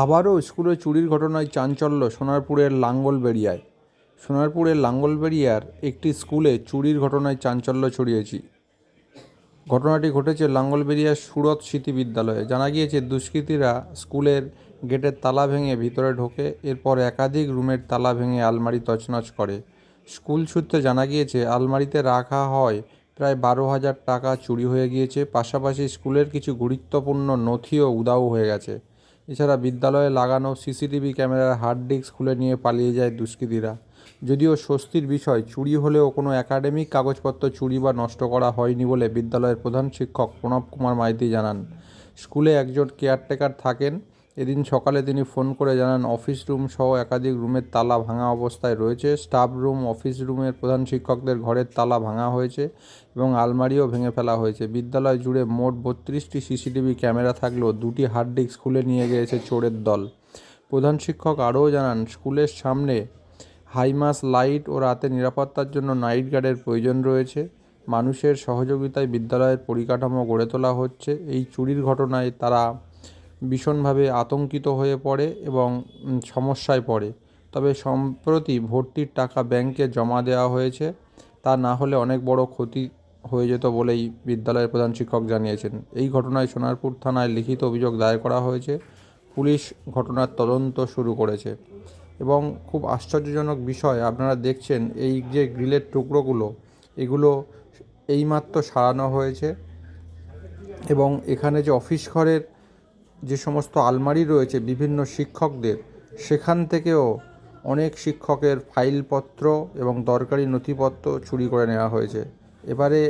আবারও স্কুলে চুরির ঘটনায় চাঞ্চল্য সোনারপুরের লাঙ্গলবেড়িয়ায়। সোনারপুরের লাঙ্গলবেড়িয়ার একটি স্কুলে চুরির ঘটনায় চাঞ্চল্য ছড়িয়েছি। ঘটনাটি ঘটেছে লাঙ্গলবেড়িয়ার সুরত স্মৃতি বিদ্যালয়ে। জানা গিয়েছে, দুষ্কৃতীরা স্কুলের গেটের তালা ভেঙে ভিতরে ঢোকে, এরপর একাধিক রুমের তালা ভেঙে আলমারি তছনছ করে। স্কুল সূত্রে জানা গিয়েছে, আলমারিতে রাখা হয় প্রায় বারো হাজার টাকা চুরি হয়ে গিয়েছে। পাশাপাশি স্কুলের কিছু গুরুত্বপূর্ণ নথিও উধাও হয়ে গেছে। এছাড়া বিদ্যালয়ে লাগানো সিসিটিভি ক্যামেরার হার্ড ডিস্ক খুলে নিয়ে পালিয়ে যায় দুষ্কৃতীরা। যদিও স্বস্তির বিষয়, চুরি হলেও কোনো একাডেমিক কাগজপত্র চুরি বা নষ্ট করা হয়নি বলে বিদ্যালয়ের প্রধান শিক্ষক প্রণব কুমার মাইতি জানান। স্কুলে একজন কেয়ারটেকার থাকেন এদিন সকালে তিনি ফোন করে জানান, অফিস রুম সহ একাধিক রুমের তালা ভাঙা অবস্থায় রয়েছে। স্টাফ রুম, অফিস রুমের প্রধান শিক্ষকদের ঘরের তালা ভাঙা হয়েছে এবং আলমারিও ভেঙে ফেলা হয়েছে। বিদ্যালয় জুড়ে মোট বত্রিশটি সিসিটিভি ক্যামেরা থাকলেও দুটি হার্ড ডিস্ক খুলে নিয়ে গিয়েছে চোরের দল। প্রধান শিক্ষক আরও জানান, স্কুলের সামনে হাইমাস লাইট ও রাতে নিরাপত্তার জন্য নাইট গার্ডের প্রয়োজন রয়েছে। মানুষের সহযোগিতায় বিদ্যালয়ের পরিকাঠামো গড়ে তোলা হচ্ছে। এই চুরির ঘটনায় তারা ভীষণভাবে আতঙ্কিত হয়ে পড়ে এবং সমস্যায় পড়ে। তবে সম্প্রতি ভর্তির টাকা ব্যাংকে জমা দেওয়া হয়েছে। তা না হলে অনেক বড় ক্ষতি হয়ে যেত বলেই বিদ্যালয়ের প্রধান শিক্ষক জানিয়েছেন। এই ঘটনায় সোনারপুর থানায় লিখিত অভিযোগ দায়ের করা হয়েছে। পুলিশ ঘটনার তদন্ত শুরু করেছে। এবং খুব আশ্চর্যজনক বিষয়, আপনারা দেখছেন এই যে গ্রিলের টুকরোগুলো, এগুলো এইমাত্র সারানো হয়েছে। এবং এখানে যে অফিস ঘরের যে সমস্ত আলমারি রয়েছে বিভিন্ন শিক্ষকদের, সেখান থেকেও অনেক শিক্ষকের ফাইলপত্র এবং দরকারি নথিপত্র চুরি করে নেওয়া হয়েছে। এবারে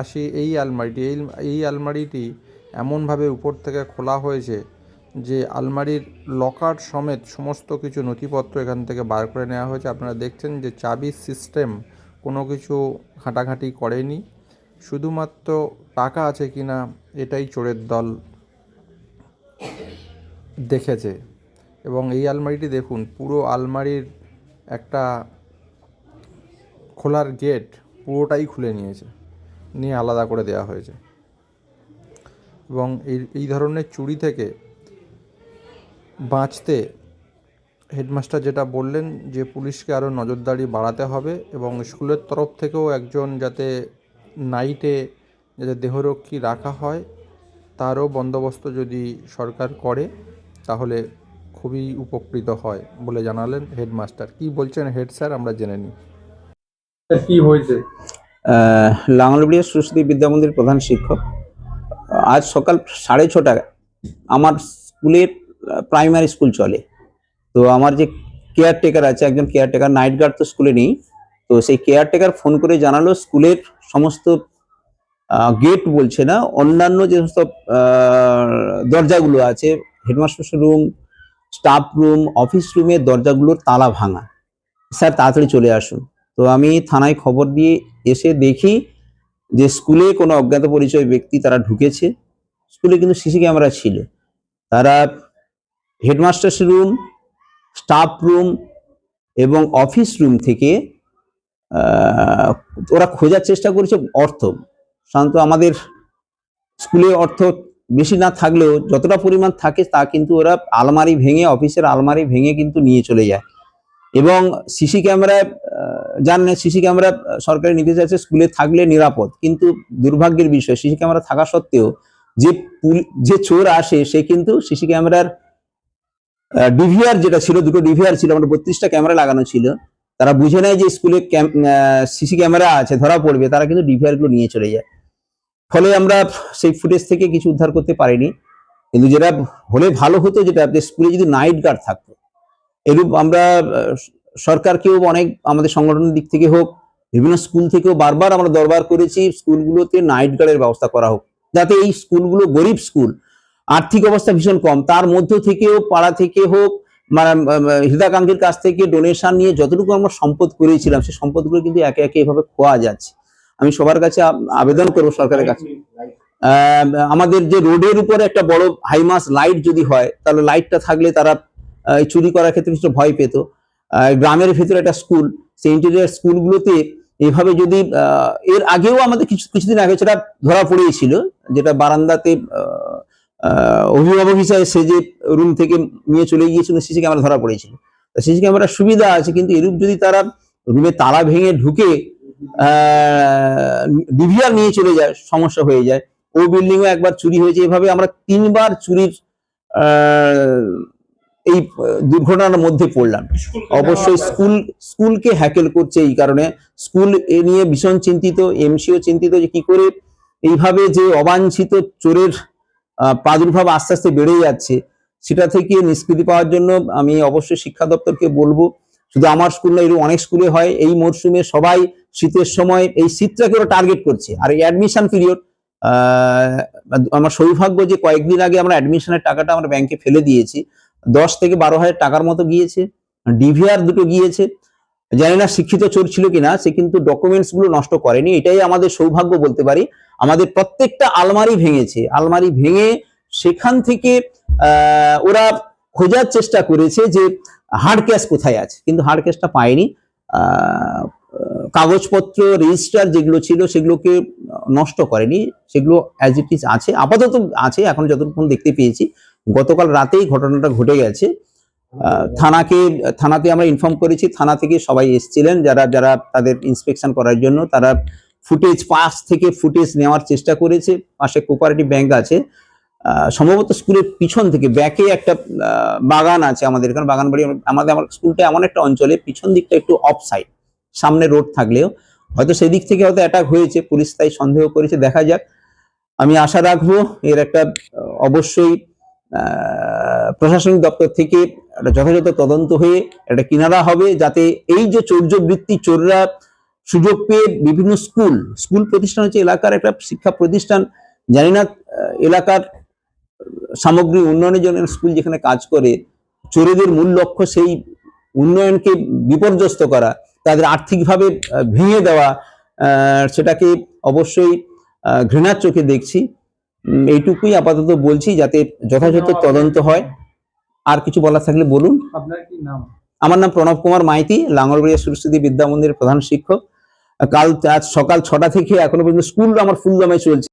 আসি এই আলমারিটি। এই এই আলমারিটি এমনভাবে উপর থেকে খোলা হয়েছে যে আলমারির লকার সমেত সমস্ত কিছু নথিপত্র এখান থেকে বার করে নেওয়া হয়েছে। আপনারা দেখছেন যে চাবির সিস্টেম কোনো কিছু ঘাঁটাঘাঁটি করেনি। শুধুমাত্র টাকা আছে কিনা এটাই চোরের দল দেখেছে। এবং এই আলমারিটি দেখুন, পুরো আলমারির একটা খোলার গেট পুরোটাই খুলে নিয়েছে, নিয়ে আলাদা করে দেওয়া হয়েছে। এবং এই এই ধরনের চুরি থেকে বাঁচতে হেডমাস্টার যেটা বললেন যে পুলিশকে আরও নজরদারি বাড়াতে হবে এবং স্কুলের তরফ থেকেও একজন যাতে নাইটে যাতে দেহরক্ষী রাখা হয়, তারও বন্দোবস্ত যদি সরকার করে তাহলে খুবই উপকৃত হয় বলে জানালেন হেডমাস্টার। কি বলছেন হেড স্যার? আমরা জেনে নিই। কি হয়েছে? লাঙ্গলবিড়িয়া সরস্বতী বিদ্যা মন্দির প্রধান শিক্ষক আজ সকাল সাড়ে ছটায় আমার স্কুলের প্রাইমারি স্কুল চলে। তো আমার যে কেয়ারটেকার আছে একজন কেয়ারটেকার নাইট গার্ড তো স্কুলে নেই। তো সেই কেয়ারটেকার ফোন করে জানালো স্কুলের সমস্ত গেট বলছে না অন্যান্য যে সমস্ত দরজাগুলো আছে headmaster room, staff room, office রুমের দরজাগুলোর তালা ভাঙা। স্যার, তাড়াতাড়ি চলে আসুন। তো আমি থানায় খবর দিয়ে এসে দেখি যে স্কুলে কোনো অজ্ঞাত পরিচয় ব্যক্তি তারা ঢুকেছে। স্কুলে কিন্তু সিসি ক্যামেরা ছিল। তারা হেডমাস্টার্স রুম, স্টাফ রুম এবং অফিস রুম থেকে ওরা খোঁজার চেষ্টা করেছে অর্থ। সাধারণত আমাদের স্কুলে অর্থ বেশি না থাকলেও যতটা পরিমাণ থাকে তা কিন্তু ওরা আলমারি ভেঙে, অফিসের আলমারি ভেঙে কিন্তু নিয়ে চলে যায়। এবং সিসি ক্যামেরায় জানেন সিসি ক্যামেরা সরকারি নির্দেশ আছে স্কুলে থাকলে নিরাপদ। কিন্তু দুর্ভাগ্যের বিষয়, সিসি ক্যামেরা থাকা সত্ত্বেও যে যে চোর আসে, সে কিন্তু সিসি ক্যামেরার ডিভিআর যেটা ছিল, দুটো ডিভিআর ছিল আমরা বত্রিশটা ক্যামেরা লাগানো ছিল, তারা বুঝে নেয় যে স্কুলে সিসি ক্যামেরা আছে, ধরা পড়বে, তারা কিন্তু ডিভিআরগুলো নিয়ে চলে যায়। ফলে আমরা সেই ফুটেজ থেকে কিছু উদ্ধার করতে পারিনি। কিন্তু যেটা হলে ভালো হতো যেটা স্কুলে যদি নাইট গার্ড থাকতো, এরূপ আমরা সরকারকেও অনেক আমাদের সংগঠনের দিক থেকে হোক, বিভিন্ন স্কুল থেকেও বারবার আমরা দরবার করেছি স্কুলগুলোতে নাইট গার্ডের ব্যবস্থা করা হোক, যাতে এই স্কুলগুলো গরিব স্কুল আর্থিক অবস্থা ভীষণ কম। তার মধ্য থেকেও, পাড়া থেকে হোক মানে হৃদাকাঙ্ক্ষীর কাছ থেকে ডোনেশন নিয়ে যতটুকু আমরা সম্পদ করেছিলাম সেই সম্পদগুলো কিন্তু একে একে এভাবে খোয়া যাচ্ছে। আমি সবার কাছে আবেদন করব সরকারের কাছে। আমাদের যে রোডের উপরে একটা বড় হাইমাস লাইট যদি হয়, তাহলে লাইটটা থাকলে তারা চুরি করার ক্ষেত্রে কিছু ভয় পেত। গ্রামের ভিতরে একটা স্কুল, সেই ইন্টেরিয়ার স্কুলগুলোতে এভাবে যদি এর আগেও আমাদের কিছু, কিছুদিন আগে সেটা ধরা পড়িয়েছিল যেটা বারান্দাতে অভিভাবক হিসাবে সে যে রুম থেকে নিয়ে চলে গিয়েছিল সিসি ক্যামেরা ধরা পড়েছিল। সিসি ক্যামেরার সুবিধা আছে, কিন্তু এরূপ যদি তারা রুমে তালা ভেঙে ঢুকে ডিভিআর নিয়ে চলে যায় সমস্যা হয়ে যায়। ও বিল্ডিং ও একবার চুরি হয়েছে এভাবে আমরা তিনবার চুরির এই দুর্ঘটনার মধ্যে পড়লাম। অবশ্যই স্কুল স্কুলকে হ্যাকেল করছে এই কারণে। স্কুল এ নিয়ে ভীষণ চিন্তিত এমসিও চিন্তিত যে কি করে এইভাবে যে অবাঞ্ছিত চোরের প্রাদুর্ভাব আস্তে আস্তে বেড়ে যাচ্ছে সেটা থেকে নিষ্কৃতি পাওয়ার জন্য আমি অবশ্যই শিক্ষা দপ্তরকে বলব। শুধু আমার স্কুল না এরকম অনেক স্কুলে হয়। এই মরশুমে সবাই শীতের সময় এই শীতটাকে ওরা টার্গেট করছে। আর এই অ্যাডমিশন পিরিয়ড আমার সৌভাগ্য যে কয়েকদিন আগে আমরা অ্যাডমিশনের টাকাটা আমরা ব্যাংকে ফেলে দিয়েছি। দশ থেকে বারো হাজার টাকার মতো গিয়েছে। ডিভিআর দুটো গিয়েছে। জানি না শিক্ষিত চোর ছিল কিনা, সে কিন্তু ডকুমেন্টসগুলো নষ্ট করেনি। এটাই আমাদের সৌভাগ্য বলতে পারি। আমাদের প্রত্যেকটা আলমারি ভেঙেছে। আলমারি ভেঙে সেখান থেকে ওরা খোঁজার চেষ্টা করেছে যে হার্ড ক্যাশ কোথায় আছে। কিন্তু হার্ড ক্যাশটা পায়নি। কাগজপত্র রেজিস্টার যেগুলো ছিল সেগুলোকে নষ্ট করেনি। সেগুলো অ্যাজ ইট ইজ আছে। আপাতত আছে, এখন যতক্ষণ দেখতে পেয়েছি। গতকাল রাতেই ঘটনাটা ঘটে গেছে। থানাকে, থানাতে আমরা ইনফর্ম করেছি। থানা থেকে সবাই এসেছিলেন। যারা যারা তাদের ইন্সপেকশন করার জন্য তারা ফুটেজ পাশ থেকে ফুটেজ নেওয়ার চেষ্টা করেছে। পাশে কোপারেটিভ ব্যাংক আছে। সম্ভবত স্কুলের পিছন থেকে ব্যাকে একটা বাগান আছে আমাদের এখানে। বাগান বাড়ি আমাদের আমার স্কুলটা এমন একটা অঞ্চলে, পিছন দিকটা একটু অফ সাইড সামনে রোড থাকলেও হয়তো সেদিক থেকে হয়তো অ্যাটাক হয়েছে, পুলিশ তাই সন্দেহ করেছে, দেখা যাক। আমি আশা রাখব এর একটা অবশ্যই প্রশাসনিক দপ্তর থেকে একটা যথাযথ তদন্ত হয়ে একটা কিনারা হবে যাতে এই যে চৌর্যবৃত্তি চোররা সুযোগ পেয়ে বিভিন্ন স্কুল স্কুল প্রতিষ্ঠান হচ্ছে এলাকার একটা শিক্ষা প্রতিষ্ঠান। জানি না এলাকার সামগ্রিক উন্নয়নের জন্য স্কুল যেখানে কাজ করে, চোরেদের মূল লক্ষ্য সেই উন্নয়নকে বিপর্যস্ত করা। তাদের আর্থিকভাবে ভেঙে দেওয়া সেটাকে অবশ্যই ঘৃণার চোখে দেখছি। এইটুকুই আপাতত বলছি যাতে যথাযথ তদন্ত হয়। আর কিছু বলার থাকলে বলুন। আপনার কি নাম? আমার নাম প্রণব কুমার মাইতি লাঙ্গলবাড়িয়া সরস্বতী বিদ্যা মন্দিরের প্রধান শিক্ষক। কাল আজ সকাল ছটা থেকে এখনও পর্যন্ত স্কুল আমার ফুল দমে চলছে।